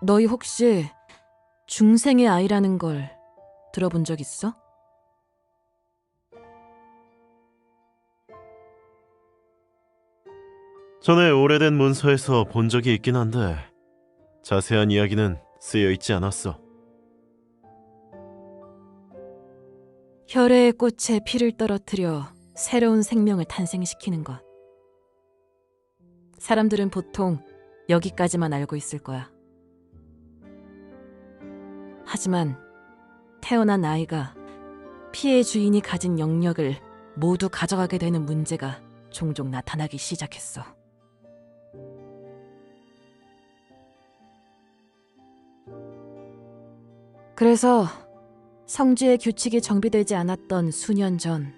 너희 혹시 중생의 아이라는 걸 들어본 적 있어? 전에 오래된 문서에서 본 적이 있긴 한데 자세한 이야기는 쓰여 있지 않았어. 혈애의 꽃에 피를 떨어뜨려 새로운 생명을 탄생시키는 것. 사람들은 보통 여기까지만 알고 있을 거야. 하지만 태어난 아이가 피의 주인이 가진 영역을 모두 가져가게 되는 문제가 종종 나타나기 시작했어. 그래서 성지의 규칙이 정비되지 않았던 수년 전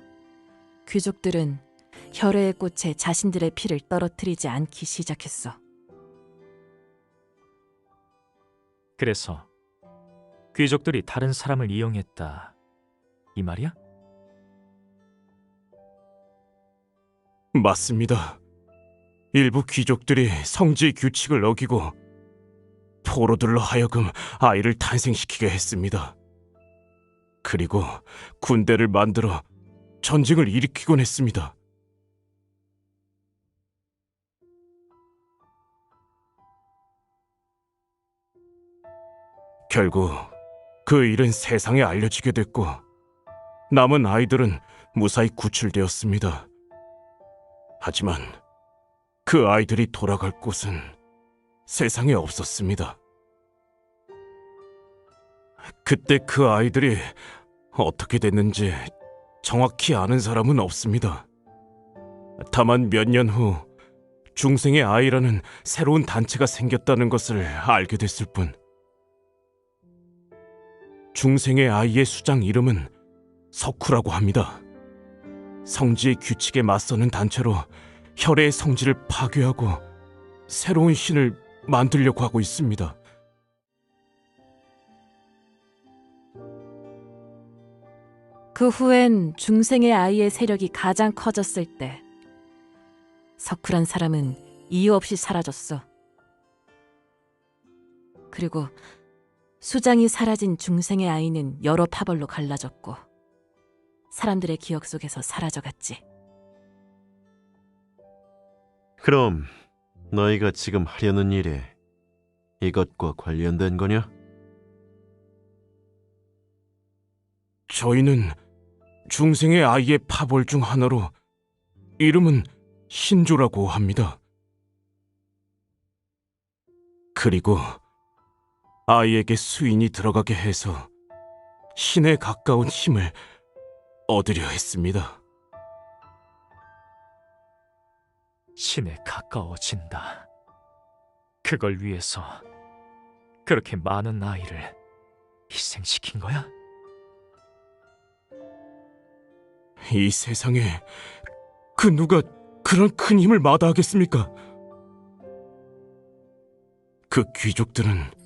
귀족들은 혈애의 꽃에 자신들의 피를 떨어뜨리지 않기 시작했어. 그래서 귀족들이 다른 사람을 이용했다. 이 말이야? 맞습니다. 일부 귀족들이 성지 규칙을 어기고 포로들로 하여금 아이를 탄생시키게 했습니다. 그리고 군대를 만들어 전쟁을 일으키곤 했습니다. 결국 그 일은 세상에 알려지게 됐고 남은 아이들은 무사히 구출되었습니다. 하지만 그 아이들이 돌아갈 곳은 세상에 없었습니다. 그때 그 아이들이 어떻게 됐는지 정확히 아는 사람은 없습니다. 다만 몇 년 후 중생의 아이라는 새로운 단체가 생겼다는 것을 알게 됐을 뿐. 중생의 아이의 수장 이름은 석후라고 합니다. 성지의 규칙에 맞서는 단체로 혈의 성지를 파괴하고 새로운 신을 만들려고 하고 있습니다. 그 후엔 중생의 아이의 세력이 가장 커졌을 때 석굴한 사람은 이유 없이 사라졌어. 그리고 수장이 사라진 중생의 아이는 여러 파벌로 갈라졌고 사람들의 기억 속에서 사라져갔지. 그럼 너희가 지금 하려는 일이 이것과 관련된 거냐? 저희는 중생의 아이의 파벌 중 하나로 이름은 신조라고 합니다. 그리고 아이에게 수인이 들어가게 해서 신에 가까운 힘을 얻으려 했습니다. 신에 가까워진다. 그걸 위해서 그렇게 많은 아이를 희생시킨 거야? 이 세상에 그 누가 그런 큰 힘을 마다하겠습니까? 그 귀족들은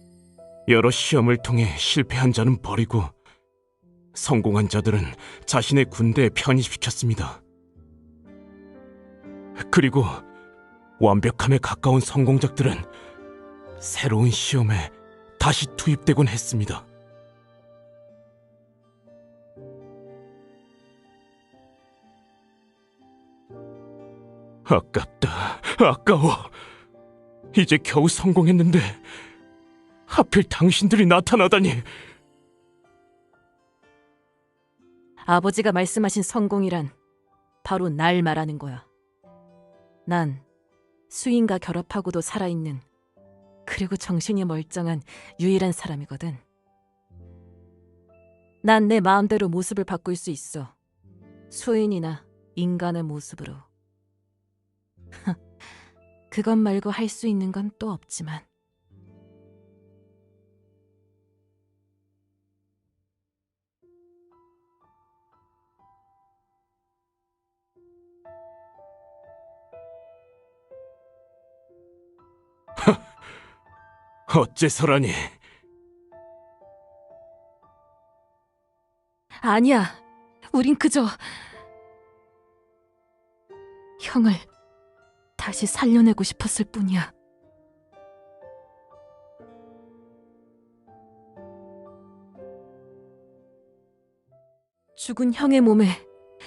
여러 시험을 통해 실패한 자는 버리고 성공한 자들은 자신의 군대에 편입시켰습니다. 그리고 완벽함에 가까운 성공작들은 새로운 시험에 다시 투입되곤 했습니다. 아깝다. 아까워. 이제 겨우 성공했는데 하필 당신들이 나타나다니. 아버지가 말씀하신 성공이란 바로 날 말하는 거야. 난 수인과 결합하고도 살아있는 그리고 정신이 멀쩡한 유일한 사람이거든. 난 내 마음대로 모습을 바꿀 수 있어. 수인이나 인간의 모습으로. 그것 말고 할 수 있는 건 또 없지만. 어째서라니? 아니야. 우린 그저 형을 다시 살려내고 싶었을 뿐이야. 죽은 형의 몸에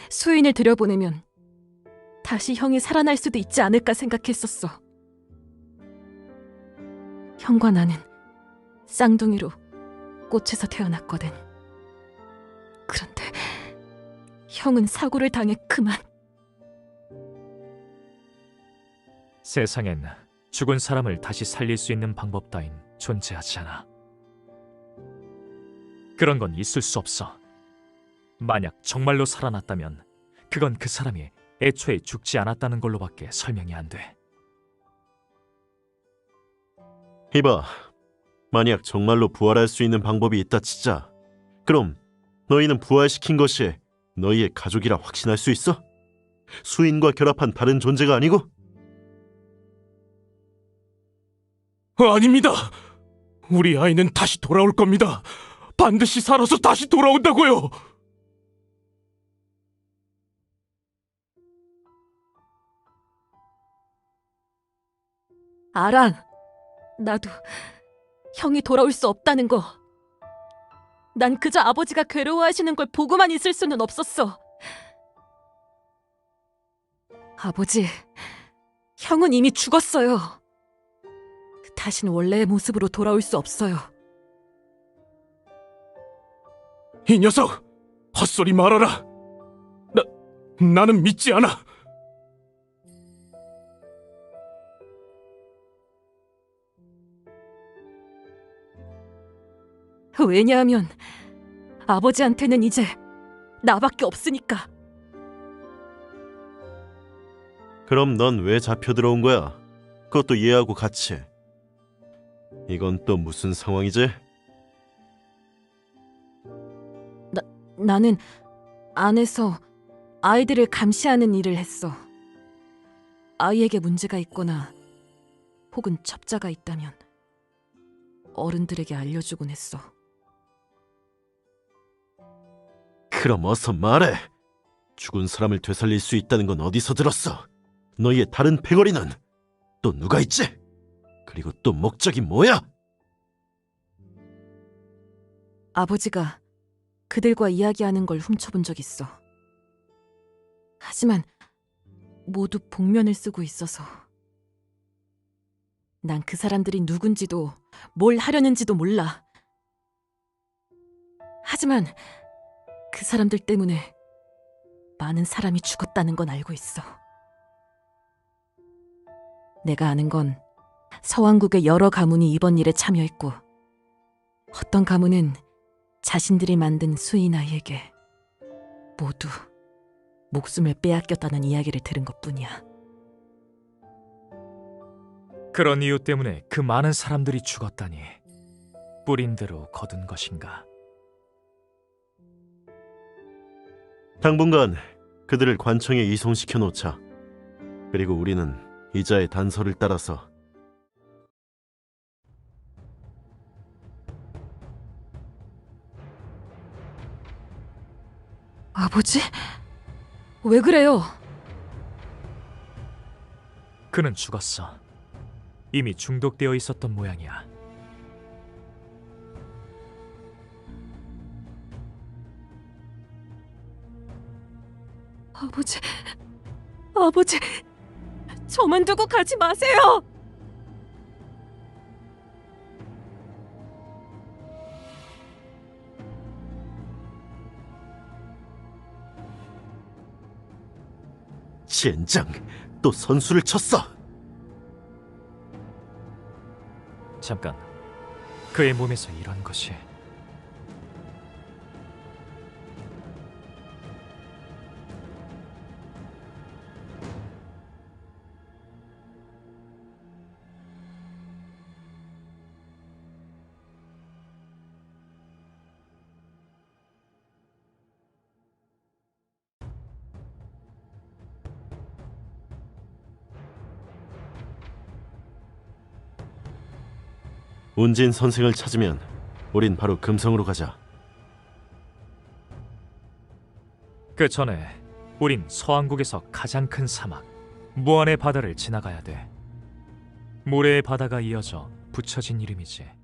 수인을 들여보내면 다시 형이 살아날 수도 있지 않을까 생각했었어. 형과 나는 쌍둥이로 꽃에서 태어났거든. 그런데 형은 사고를 당해 그만. 세상엔 죽은 사람을 다시 살릴 수 있는 방법 따윈 존재하지 않아. 그런 건 있을 수 없어. 만약 정말로 살아났다면 그건 그 사람이 애초에 죽지 않았다는 걸로밖에 설명이 안 돼. 이봐, 만약 정말로 부활할 수 있는 방법이 있다 치자. 그럼 너희는 부활시킨 것이 너희의 가족이라 확신할 수 있어? 수인과 결합한 다른 존재가 아니고? 아닙니다. 우리 아이는 다시 돌아올 겁니다. 반드시 살아서 다시 돌아온다고요. 알아. 나도 형이 돌아올 수 없다는 거. 난 그저 아버지가 괴로워하시는 걸 보고만 있을 수는 없었어. 아버지, 형은 이미 죽었어요. 다신 원래의 모습으로 돌아올 수 없어요. 이 녀석, 헛소리 말아라. 나 나는 믿지 않아. 왜냐하면 아버지한테는 이제 나밖에 없으니까. 그럼 넌 왜 잡혀 들어온 거야? 그것도 얘하고 같이. 이건 또 무슨 상황이지? 나는 안에서 아이들을 감시하는 일을 했어. 아이에게 문제가 있거나 혹은 첩자가 있다면 어른들에게 알려주곤 했어. 그럼 어서 말해. 죽은 사람을 되살릴 수 있다는 건 어디서 들었어? 너희의 다른 패거리는 또 누가 있지? 그리고 또 목적이 뭐야? 아버지가 그들과 이야기하는 걸 훔쳐본 적 있어. 하지만 모두 복면을 쓰고 있어서 난 그 사람들이 누군지도 뭘 하려는지도 몰라. 하지만 그 사람들 때문에 많은 사람이 죽었다는 건 알고 있어. 내가 아는 건 서왕국의 여러 가문이 이번 일에 참여했고 어떤 가문은 자신들이 만든 수인 아이에게 모두 목숨을 빼앗겼다는 이야기를 들은 것뿐이야. 그런 이유 때문에 그 많은 사람들이 죽었다니 뿌린 대로 거둔 것인가? 당분간 그들을 관청에 이송시켜 놓자. 그리고 우리는 이자의 단서를 따라서 아버지? 왜 그래요? 그는 죽었어. 이미 중독되어 있었던 모양이야. 아버지, 아버지, 저만 두고 가지 마세요. 젠장 또 선수를 쳤어. 잠깐. 그의 몸에서 이런 것이 운진 선생을 찾으면 우린 바로 금성으로 가자. 그 전에 우린 서왕국에서 가장 큰 사막 무한의 바다를 지나가야 돼. 모래의 바다가 이어져 붙여진 이름이지.